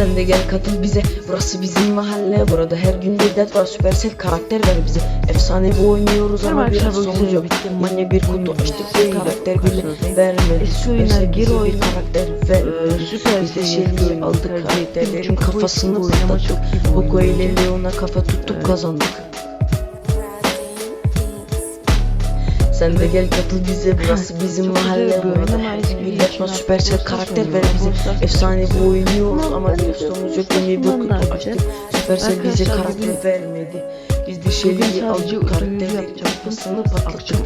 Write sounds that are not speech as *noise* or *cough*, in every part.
Sen de gel katıl bize. Burası bizim mahalle. Burada her gün bir dert var. Süpersel karakter ver bize. Efsanevi oynuyoruz ama biraz sonucu yok. Manyak bir kutu açtık. bir karakter bile vermedi. Süpersel bir oyna. karakter vermedi süper Biz de seviyeli şeyleri oyunu aldık. karakterlerin bu kafasını eski oynama patlattık çok iyi bir oyun Poco ile bence. Leon'a kafa Evet. kazandık sen de gel katıl bize burası bizim Çok mahalle bir Burada bir bir için var Brawl Stars karakter ver bize Efsane çok bu oynuyoruz Ama bir sonumuz yok Yeni bir kutu açtık. Süpersel bize karakter vermedi Biz de şeyleri aldık yapacaktım. kafasını patlattık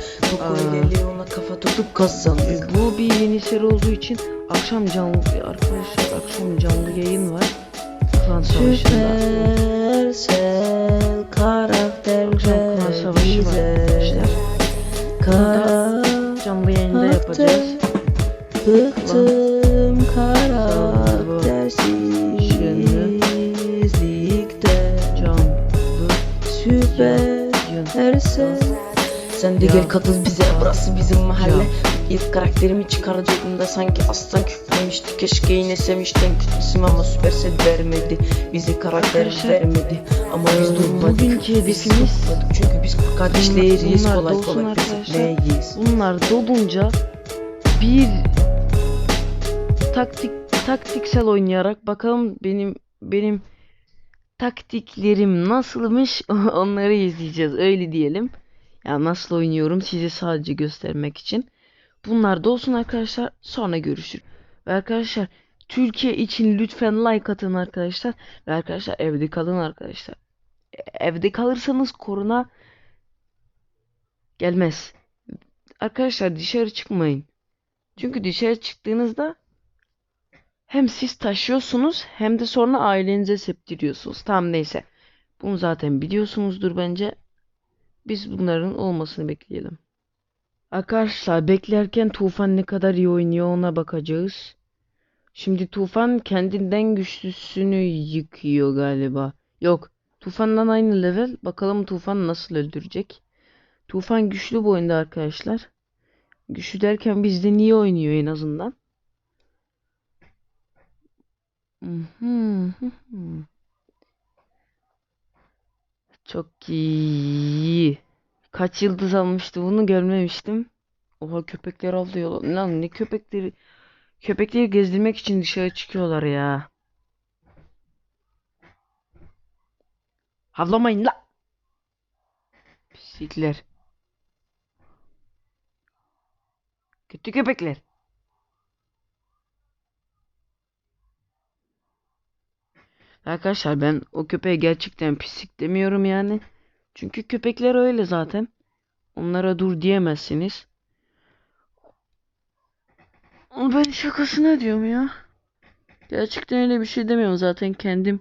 Aa. ile Leon'a kafa tutup kazandık Bu bir yeni seri olduğu için akşam canlı arkadaşlar akşam canlı yayın var. Klan Savaşı'nda. Süpersel karakter Akşam Klan dakikada canlı yayında yapacağız. Ve Sen de Ya. gel katıl bize burası bizim mahalle. Ya. İlk karakterimi çıkaracaktım da sanki aslan küflemişti Keşke yine sevmişten kütmüşüm ama Supercell vermedi. Bizi karakter Arkadaşlar, vermedi. Ama biz Ee, durmadık. bugünkü Biz durmadık. Çünkü biz kardeşleriyiz Bunlar kolay kolay bizimleyiz Bunlar dolunca bir taktik taktiksel oynayarak bakalım benim benim taktiklerim nasılmış *laughs* onları izleyeceğiz. Öyle diyelim. Ya nasıl oynuyorum size sadece göstermek için. Bunlar da olsun arkadaşlar sonra görüşürüz. Ve arkadaşlar Türkiye için lütfen like atın arkadaşlar. Ve arkadaşlar evde kalın arkadaşlar. E- Evde kalırsanız korona gelmez. Arkadaşlar dışarı çıkmayın. Çünkü dışarı çıktığınızda hem siz taşıyorsunuz hem de sonra ailenize septiriyorsunuz. Tamam neyse. Bunu zaten biliyorsunuzdur bence. Biz bunların olmasını bekleyelim. Arkadaşlar beklerken Tufan ne kadar iyi oynuyor ona bakacağız. Şimdi Tufan kendinden güçlüsünü yıkıyor galiba. Yok. Tufan'dan aynı level. Bakalım Tufan nasıl öldürecek. Tufan güçlü bu oyunda arkadaşlar. Güçlü derken bizde niye oynuyor en azından? Çok iyi. Kaç yıldız almıştı bunu görmemiştim. Oha köpekler avlıyor. Lan ne köpekleri. Köpekleri gezdirmek için dışarı çıkıyorlar ya. Havlamayın la. Pislikler. Kötü köpekler. Arkadaşlar ben o köpeğe gerçekten pislik demiyorum yani. Çünkü köpekler öyle zaten. Onlara dur diyemezsiniz. Ama ben şakasına diyorum ya. Gerçekten öyle bir şey demiyorum zaten kendim.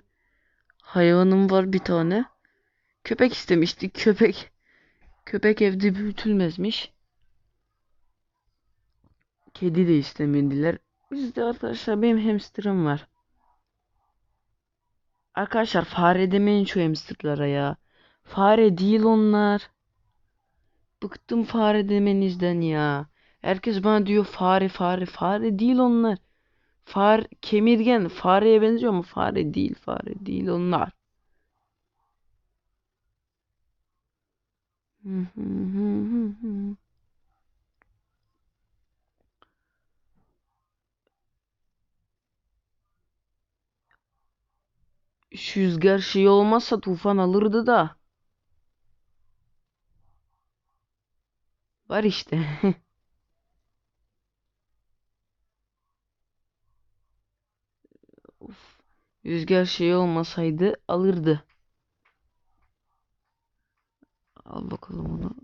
Hayvanım var bir tane. Köpek istemiştik köpek. Köpek evde büyütülmezmiş. Kedi de istemediler. Bizde arkadaşlar benim hamsterım var. Arkadaşlar fare demeyin şu hamsterlara ya. Fare değil onlar. Bıktım fare demenizden ya. Herkes bana diyor fare fare fare değil onlar. Far kemirgen fareye benziyor ama fare değil fare değil onlar. Hı hı hı hı hı. Şu rüzgar şey olmazsa tufan alırdı da. Var işte. *laughs* Of. Rüzgar şey olmasaydı alırdı. Al bakalım onu.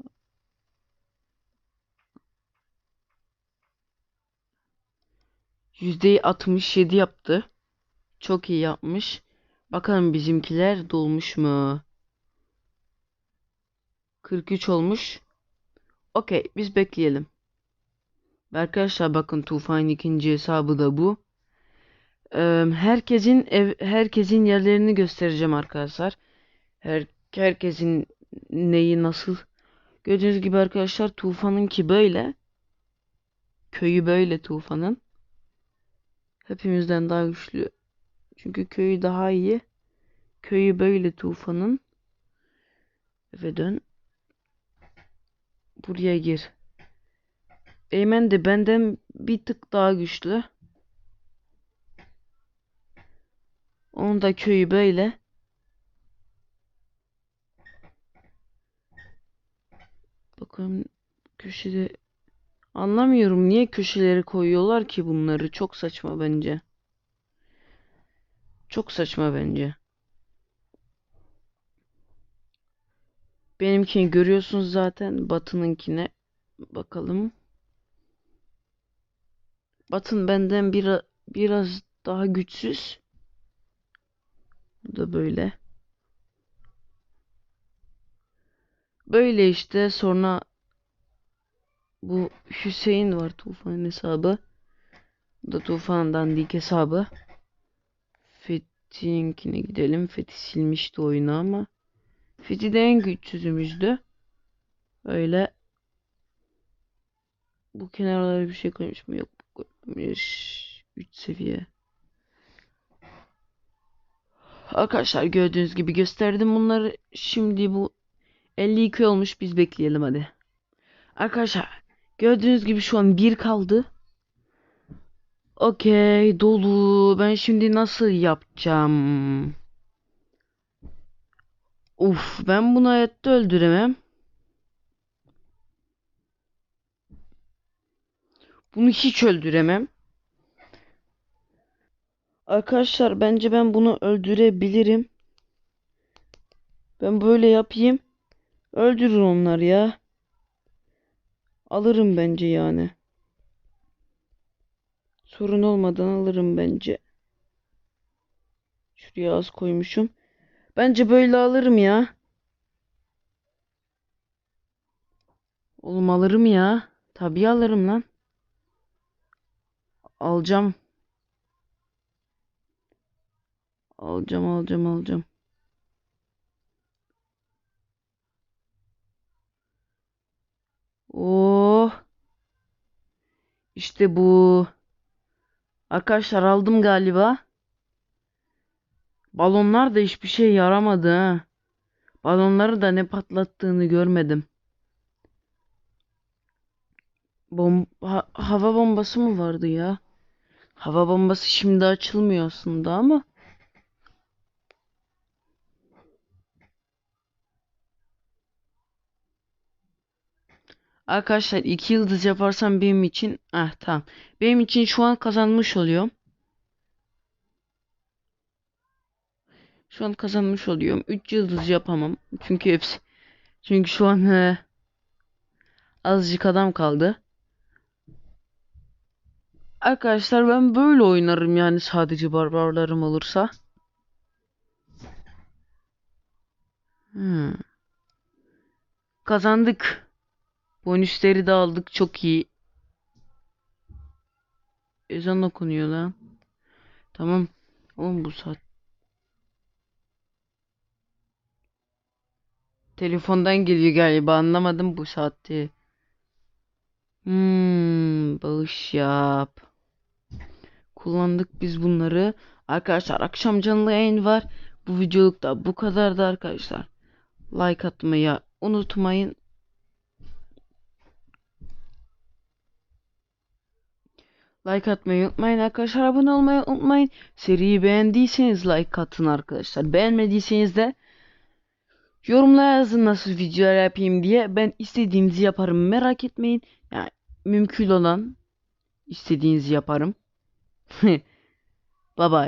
Yüzdeyi 67 yaptı. Çok iyi yapmış. Bakalım bizimkiler dolmuş mu? 43 olmuş. Okey biz bekleyelim. Arkadaşlar bakın Tufan'ın ikinci hesabı da bu. Eee, herkesin ev, herkesin yerlerini göstereceğim arkadaşlar. Her, herkesin neyi nasıl. Gördüğünüz gibi arkadaşlar Tufan'ınki böyle. Köyü böyle Tufan'ın. Hepimizden daha güçlü Çünkü köyü daha iyi. Köyü böyle Tufan'ın. Eve dön. Buraya gir. Eymen de benden bir tık daha güçlü. Onun da köyü böyle. Bakalım köşede anlamıyorum niye köşeleri koyuyorlar ki bunları çok saçma bence. Çok saçma bence. Benimkini görüyorsunuz zaten. Batı'nınkine bakalım. Batın benden bir, biraz daha güçsüz. Bu da böyle. Böyle işte sonra bu Hüseyin var Tufan'ın hesabı. Bu da Tufan'ın dandik hesabı. Fethi'ninkine gidelim. Fethi silmişti oyunu ama. Fethi de en güçsüzümüzdü. Öyle. Bu kenarlara bir şey koymuş mu? Yok. Koymamış. 3 seviye. Arkadaşlar gördüğünüz gibi gösterdim bunları. Şimdi bu 52 olmuş. Biz bekleyelim hadi. Arkadaşlar gördüğünüz gibi şu an 1 kaldı. Okey dolu. Ben şimdi nasıl yapacağım? Uf ben bunu hayatta öldüremem. Bunu hiç öldüremem. Arkadaşlar bence ben bunu öldürebilirim. Ben böyle yapayım. Öldürür onlar ya. Alırım bence yani. Sorun olmadan alırım bence. Şuraya az koymuşum. Bence böyle alırım ya. Oğlum alırım ya. Tabii alırım lan. Alacağım. Alacağım alacağım alacağım. Oh. İşte bu. Arkadaşlar aldım galiba. Balonlar da hiçbir şey yaramadı ha. Balonları da ne patlattığını görmedim. Bom ha- hava bombası mı vardı ya? Hava bombası şimdi açılmıyor aslında ama. Arkadaşlar iki yıldız yaparsam benim için ah tamam. Benim için şu an kazanmış oluyorum. Şu an kazanmış oluyorum. 3 yıldız yapamam. Çünkü hepsi çünkü şu an he, azıcık adam kaldı. Arkadaşlar ben böyle oynarım yani sadece barbarlarım olursa. Hmm. Kazandık. Bonusları da aldık çok iyi. Ezan okunuyor lan. Tamam. Oğlum bu saat. Telefondan geliyor galiba anlamadım bu saatte. Hmm, bağış yap. Kullandık biz bunları. Arkadaşlar akşam canlı yayın var. Bu videoluk da bu kadardı arkadaşlar. Like atmayı unutmayın. Like atmayı unutmayın arkadaşlar. Abone olmayı unutmayın. Seriyi beğendiyseniz like atın arkadaşlar. Beğenmediyseniz de yorumlara yazın nasıl videolar yapayım diye. Ben istediğinizi yaparım. Merak etmeyin. Yani mümkün olan istediğinizi yaparım. *laughs* Bye bye.